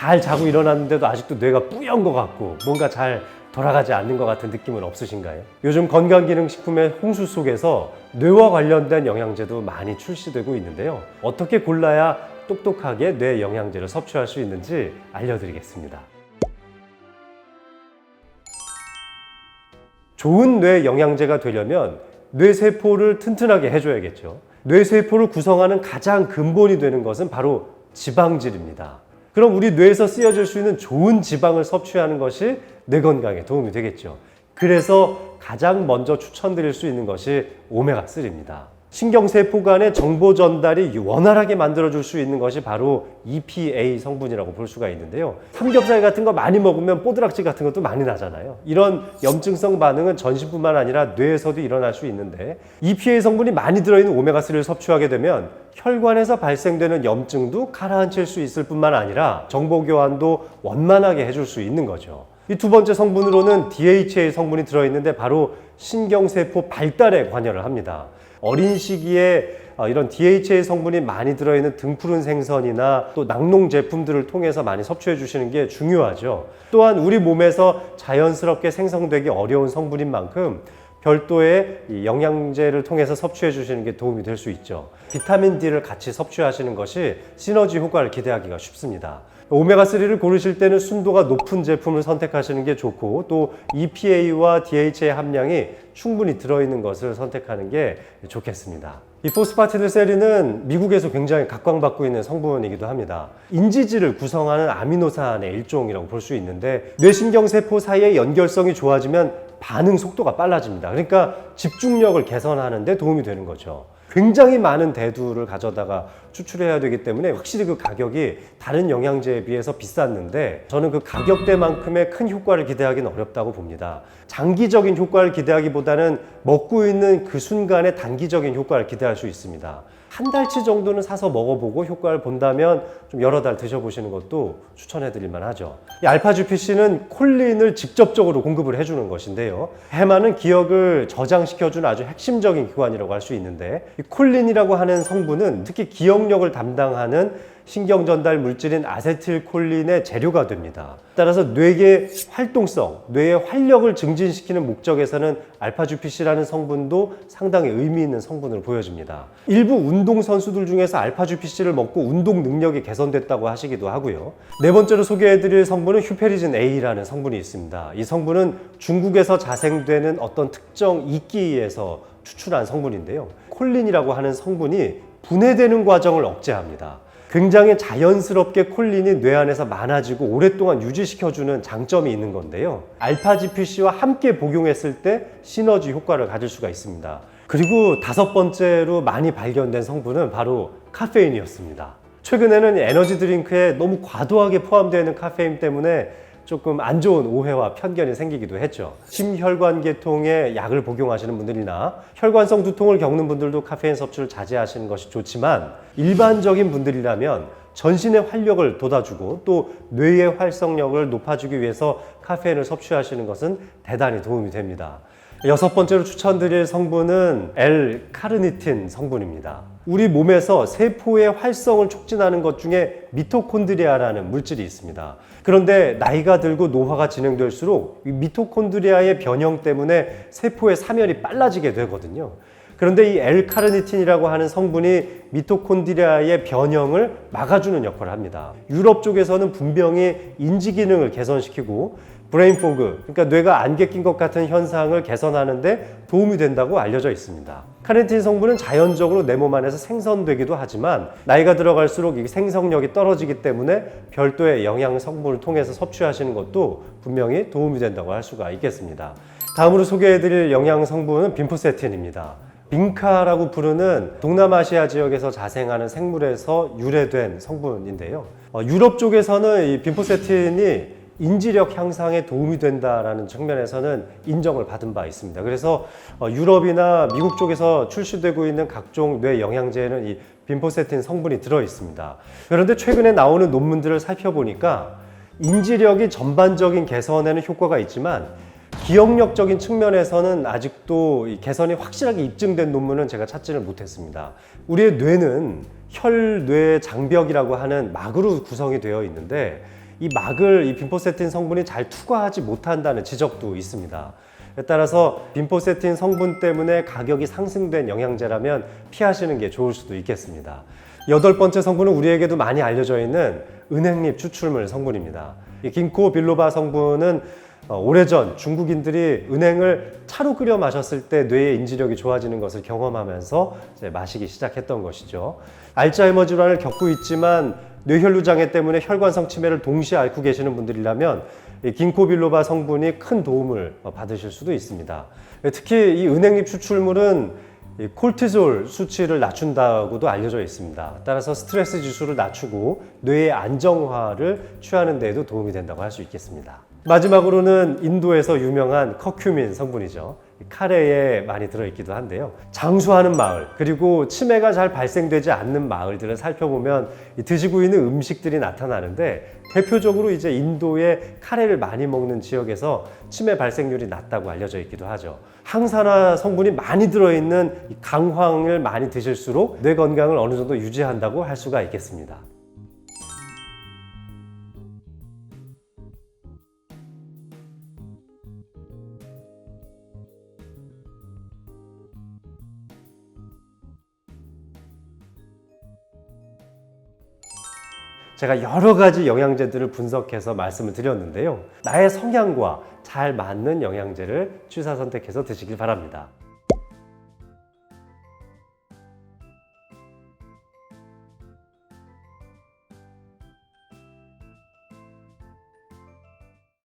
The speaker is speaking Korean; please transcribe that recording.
잘 자고 일어났는데도 아직도 뇌가 뿌연 것 같고 뭔가 잘 돌아가지 않는 것 같은 느낌은 없으신가요? 요즘 건강기능식품의 홍수 속에서 뇌와 관련된 영양제도 많이 출시되고 있는데요. 어떻게 골라야 똑똑하게 뇌 영양제를 섭취할 수 있는지 알려드리겠습니다. 좋은 뇌 영양제가 되려면 뇌세포를 튼튼하게 해줘야겠죠. 뇌세포를 구성하는 가장 근본이 되는 것은 바로 지방질입니다. 그럼 우리 뇌에서 쓰여질 수 있는 좋은 지방을 섭취하는 것이 뇌 건강에 도움이 되겠죠. 그래서 가장 먼저 추천드릴 수 있는 것이 오메가3입니다. 신경세포 간의 정보 전달이 원활하게 만들어줄 수 있는 것이 바로 EPA 성분이라고 볼 수가 있는데요. 삼겹살 같은 거 많이 먹으면 뽀드락질 같은 것도 많이 나잖아요. 이런 염증성 반응은 전신뿐만 아니라 뇌에서도 일어날 수 있는데 EPA 성분이 많이 들어있는 오메가3를 섭취하게 되면 혈관에서 발생되는 염증도 가라앉힐 수 있을 뿐만 아니라 정보 교환도 원만하게 해줄 수 있는 거죠. 이 두 번째 성분으로는 DHA 성분이 들어있는데 바로 신경세포 발달에 관여를 합니다. 어린 시기에 어, 이런 DHA 성분이 많이 들어있는 등푸른 생선이나 또 낙농 제품들을 통해서 많이 섭취해 주시는 게 중요하죠. 또한 우리 몸에서 자연스럽게 생성되기 어려운 성분인 만큼 별도의 이 영양제를 통해서 섭취해 주시는 게 도움이 될 수 있죠. 비타민 D를 같이 섭취하시는 것이 시너지 효과를 기대하기가 쉽습니다. 오메가3를 고르실 때는 순도가 높은 제품을 선택하시는 게 좋고 또 EPA와 DHA 함량이 충분히 들어있는 것을 선택하는 게 좋겠습니다. 이 포스파티드세린은 미국에서 굉장히 각광받고 있는 성분이기도 합니다. 인지질을 구성하는 아미노산의 일종이라고 볼 수 있는데 뇌신경세포 사이의 연결성이 좋아지면 반응 속도가 빨라집니다. 그러니까 집중력을 개선하는 데 도움이 되는 거죠. 굉장히 많은 대두를 가져다가 추출해야 되기 때문에 확실히 그 가격이 다른 영양제에 비해서 비쌌는데 저는 그 가격대만큼의 큰 효과를 기대하기는 어렵다고 봅니다. 장기적인 효과를 기대하기보다는 먹고 있는 그 순간의 단기적인 효과를 기대할 수 있습니다. 한 달치 정도는 사서 먹어보고 효과를 본다면 좀 여러 달 드셔보시는 것도 추천해 드릴 만하죠. 이 알파주피C는 콜린을 직접적으로 공급을 해주는 것인데요. 해마는 기억을 저장시켜주는 아주 핵심적인 기관이라고 할 수 있는데 이 콜린이라고 하는 성분은 특히 기억력을 담당하는 신경 전달 물질인 아세틸콜린의 재료가 됩니다. 따라서 뇌의 활동성, 뇌의 활력을 증진시키는 목적에서는 알파주피C라는 성분도 상당히 의미 있는 성분으로 보여집니다. 일부 운동 선수들 중에서 알파주피C를 먹고 운동 능력이 개선됐다고 하시기도 하고요. 네 번째로 소개해드릴 성분은 휴페리진 A라는 성분이 있습니다. 이 성분은 중국에서 자생되는 어떤 특정 이끼에서 추출한 성분인데요. 콜린이라고 하는 성분이 분해되는 과정을 억제합니다. 굉장히 자연스럽게 콜린이 뇌 안에서 많아지고 오랫동안 유지시켜주는 장점이 있는 건데요. 알파GPC와 함께 복용했을 때 시너지 효과를 가질 수가 있습니다. 그리고 다섯 번째로 많이 발견된 성분은 바로 카페인이었습니다. 최근에는 에너지 드링크에 너무 과도하게 포함되어 있는 카페인 때문에 조금 안 좋은 오해와 편견이 생기기도 했죠. 심혈관 계통에 약을 복용하시는 분들이나 혈관성 두통을 겪는 분들도 카페인 섭취를 자제하시는 것이 좋지만 일반적인 분들이라면 전신의 활력을 돋아주고 또 뇌의 활성력을 높아주기 위해서 카페인을 섭취하시는 것은 대단히 도움이 됩니다. 여섯 번째로 추천드릴 성분은 L-카르니틴 성분입니다. 우리 몸에서 세포의 활성을 촉진하는 것 중에 미토콘드리아라는 물질이 있습니다. 그런데 나이가 들고 노화가 진행될수록 이 미토콘드리아의 변형 때문에 세포의 사멸이 빨라지게 되거든요. 그런데 이 L-카르니틴이라고 하는 성분이 미토콘드리아의 변형을 막아주는 역할을 합니다. 유럽 쪽에서는 분명히 인지 기능을 개선시키고 브레인 포그, 그러니까 뇌가 안개 낀 것 같은 현상을 개선하는데 도움이 된다고 알려져 있습니다. 카르니틴 성분은 자연적으로 내 몸 안에서 생성되기도 하지만 나이가 들어갈수록 이 생성력이 떨어지기 때문에 별도의 영양 성분을 통해서 섭취하시는 것도 분명히 도움이 된다고 할 수가 있겠습니다. 다음으로 소개해드릴 영양 성분은 빈포세틴입니다. 빙카라고 부르는 동남아시아 지역에서 자생하는 생물에서 유래된 성분인데요. 어, 유럽 쪽에서는 이 빈포세틴이 인지력 향상에 도움이 된다라는 측면에서는 인정을 받은 바 있습니다. 그래서 어, 유럽이나 미국 쪽에서 출시되고 있는 각종 뇌 영양제에는 이 빈포세틴 성분이 들어 있습니다. 그런데 최근에 나오는 논문들을 살펴보니까 인지력이 전반적인 개선에는 효과가 있지만 기억력적인 측면에서는 아직도 이 개선이 확실하게 입증된 논문은 제가 찾지를 못했습니다. 우리의 뇌는 혈, 뇌, 장벽이라고 하는 막으로 구성이 되어 있는데 이 막을 이 빈포세틴 성분이 잘 투과하지 못한다는 지적도 있습니다. 따라서 빈포세틴 성분 때문에 가격이 상승된 영양제라면 피하시는 게 좋을 수도 있겠습니다. 여덟 번째 성분은 우리에게도 많이 알려져 있는 은행잎 추출물 성분입니다. 이 긴코 빌로바 성분은 어, 오래전 중국인들이 은행을 차로 끓여 마셨을 때 뇌의 인지력이 좋아지는 것을 경험하면서 마시기 시작했던 것이죠. 알츠하이머 질환을 겪고 있지만 뇌혈류 장애 때문에 혈관성 치매를 동시에 앓고 계시는 분들이라면 이 긴코빌로바 성분이 큰 도움을 어, 받으실 수도 있습니다. 특히 이 은행잎 추출물은 이 콜티졸 수치를 낮춘다고도 알려져 있습니다. 따라서 스트레스 지수를 낮추고 뇌의 안정화를 취하는 데에도 도움이 된다고 할 수 있겠습니다. 마지막으로는 인도에서 유명한 커큐민 성분이죠. 이 카레에 많이 들어있기도 한데요. 장수하는 마을, 그리고 치매가 잘 발생되지 않는 마을들을 살펴보면 이 드시고 있는 음식들이 나타나는데 대표적으로 이제 인도의 카레를 많이 먹는 지역에서 치매 발생률이 낮다고 알려져 있기도 하죠. 항산화 성분이 많이 들어있는 이 강황을 많이 드실수록 뇌 건강을 어느 정도 유지한다고 할 수가 있겠습니다. 제가 여러 가지 영양제들을 분석해서 말씀을 드렸는데요. 나의 성향과 잘 맞는 영양제를 취사 선택해서 드시길 바랍니다.